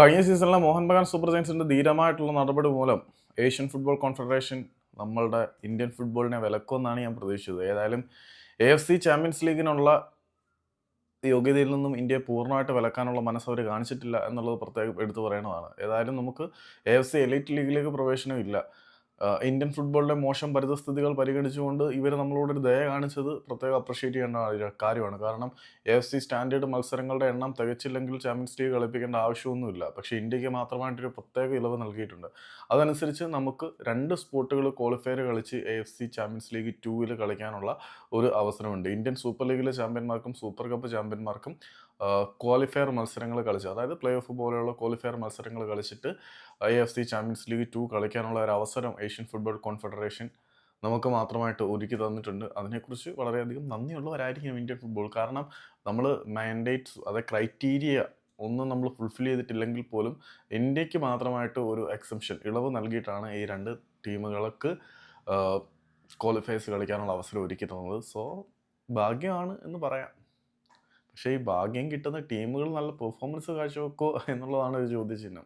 കഴിഞ്ഞ സീസണിലെ മോഹൻ ബഗാൻ സൂപ്പർ ജയൻസിന്റെ ധീരമായിട്ടുള്ള നടപടി മൂലം ഏഷ്യൻ ഫുട്ബോൾ കോൺഫെഡറേഷൻ നമ്മളുടെ ഇന്ത്യൻ ഫുട്ബോളിനെ വിലക്കുമെന്നാണ് ഞാൻ പ്രതീക്ഷിച്ചത്. ഏതായാലും എ എഫ് സി ചാമ്പ്യൻസ് ലീഗിനുള്ള യോഗ്യതയിൽ നിന്നും ഇന്ത്യയെ പൂർണമായിട്ട് വിലക്കാനുള്ള മനസ്സ് അവർ കാണിച്ചിട്ടില്ല എന്നുള്ളത് പ്രത്യേകം എടുത്തു പറയുന്നതാണ് ഏതായാലും നമുക്ക് എ എഫ് സി എലൈറ്റ് ലീഗിലേക്ക് പ്രവേശനം ഇല്ല. ആഹ് ഇന്ത്യൻ ഫുട്ബോളിലെ മോശം പരിതസ്ഥിതികൾ പരിഗണിച്ചുകൊണ്ട് ഇവർ നമ്മളോട് ഒരു ദയ കാണിച്ചത് പ്രത്യേകം അപ്രിഷ്യേറ്റ് ചെയ്യേണ്ട കാര്യമാണ്. കാരണം എ എഫ് സി സ്റ്റാൻഡേർഡ് മത്സരങ്ങളുടെ എണ്ണം തികച്ചില്ലെങ്കിൽ ചാമ്പ്യൻസ് ലീഗ് കളിപ്പിക്കേണ്ട ആവശ്യമൊന്നുമില്ല. പക്ഷേ ഇന്ത്യയ്ക്ക് മാത്രമായിട്ടൊരു പ്രത്യേക ഇളവ് നൽകിയിട്ടുണ്ട്. അതനുസരിച്ച് നമുക്ക് രണ്ട് സ്പോട്ടുകൾ ക്വാളിഫയർ കളിച്ച് A F C champions league ടൂവിൽ കളിക്കാനുള്ള ഒരു അവസരമുണ്ട്. ഇന്ത്യൻ സൂപ്പർ ലീഗിലെ ചാമ്പ്യന്മാർക്കും സൂപ്പർ കപ്പ് ചാമ്പ്യന്മാർക്കും ക്വാളിഫയർ മത്സരങ്ങൾ കളിച്ച്. അതായത് പ്ലേ ഓഫ് പോലെയുള്ള ക്വാളിഫയർ മത്സരങ്ങൾ കളിച്ചിട്ട് I F C champions league two കളിക്കാനുള്ള ഒരു അവസരം ഏഷ്യൻ ഫുട്ബോൾ കോൺഫെഡറേഷൻ നമുക്ക് മാത്രമായിട്ട് ഒരുക്കി തന്നിട്ടുണ്ട്. അതിനെക്കുറിച്ച് വളരെയധികം നന്ദിയുള്ളവരായിരിക്കും ഇന്ത്യൻ ഫുട്ബോൾ കാരണം നമ്മൾ മാൻഡേറ്റ്സ് അതായത് ക്രൈറ്റീരിയ ഒന്നും നമ്മൾ ഫുൾഫിൽ ചെയ്തിട്ടില്ലെങ്കിൽ പോലും ഇന്ത്യയ്ക്ക് മാത്രമായിട്ട് ഒരു എക്സംഷൻ ഇളവ് നൽകിയിട്ടാണ് ഈ രണ്ട് ടീമുകൾക്ക് ക്വാളിഫയേഴ്സ് കളിക്കാനുള്ള അവസരം ഒരുക്കി തന്നത്. സോ ഭാഗ്യമാണ് എന്ന് പറയാം. പക്ഷേ ഈ ഭാഗ്യം കിട്ടുന്ന ടീമുകൾ നല്ല പെർഫോമൻസ് കാഴ്ചവെക്കോ എന്നുള്ളതാണ് ഒരു ചോദ്യചിഹ്നം.